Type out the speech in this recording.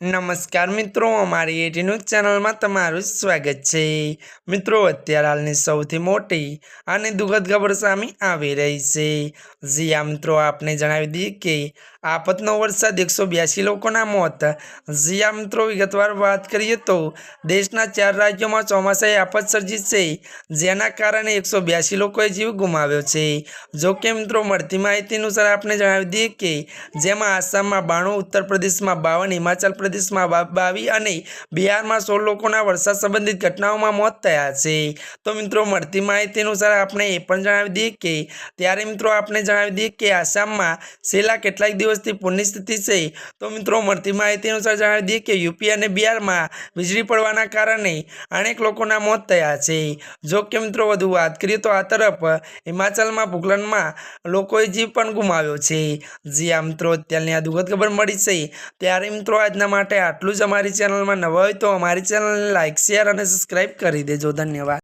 નમસ્કાર મિત્રો, અમારી એટી ન્યૂઝ ચેનલમાં તમારું સ્વાગત છે. મિત્રો, અત્યારે હાલની સૌથી મોટી અને દુઃખદ ખબર સામે આવી રહી છે. જી મિત્રો, આપને જણાવી દઈએ કે આફતનો વરસાદ એકસો બ્યાસી લોકોના મોત. જ્યાં મિત્રો વિગતવાર વાત કરીએ તો, દેશના ચાર રાજ્યોમાં ચોમાસાએ આફત સર્જી છે, જેના કારણે એકસો બ્યાસી લોકોએ જીવ ગુમાવ્યો છે. જો કે મિત્રો, મળતી માહિતી અનુસાર આપણે જણાવી દઈએ કે, જેમાં આસામમાં બાણું, ઉત્તર પ્રદેશમાં બાવન, હિમાચલ પ્રદેશમાં બાવી અને બિહારમાં સોળ લોકોના વરસાદ સંબંધિત ઘટનાઓમાં મોત થયા છે. તો મિત્રો, મળતી માહિતી અનુસાર આપણે એ પણ જણાવી દઈએ કે, ત્યારે મિત્રો આપણે જણાવી દઈએ કે આસામમાં છેલ્લા કેટલાક દિવસથી પૂરની સ્થિતિ છે. તો મિત્રો, મળતી માહિતી અનુસાર જણાવી દઈએ કે યુપી અને બિહારમાં વીજળી પડવાના કારણે અનેક લોકોના મોત થયા છે. જો કે મિત્રો, વધુ વાત કરીએ તો આ તરફ હિમાચલમાં ભૂકલનમાં લોકોએ જીવ પણ ગુમાવ્યો છે. જી આ મિત્રો, અત્યારની આ દુઃખદ ખબર મળી છે. ત્યારે મિત્રો, આજના માટે આટલું જ અમારી ચેનલમાં નવા હોય તો અમારી ચેનલને લાઇક શેર અને સબસ્ક્રાઈબ કરી દેજો. ધન્યવાદ.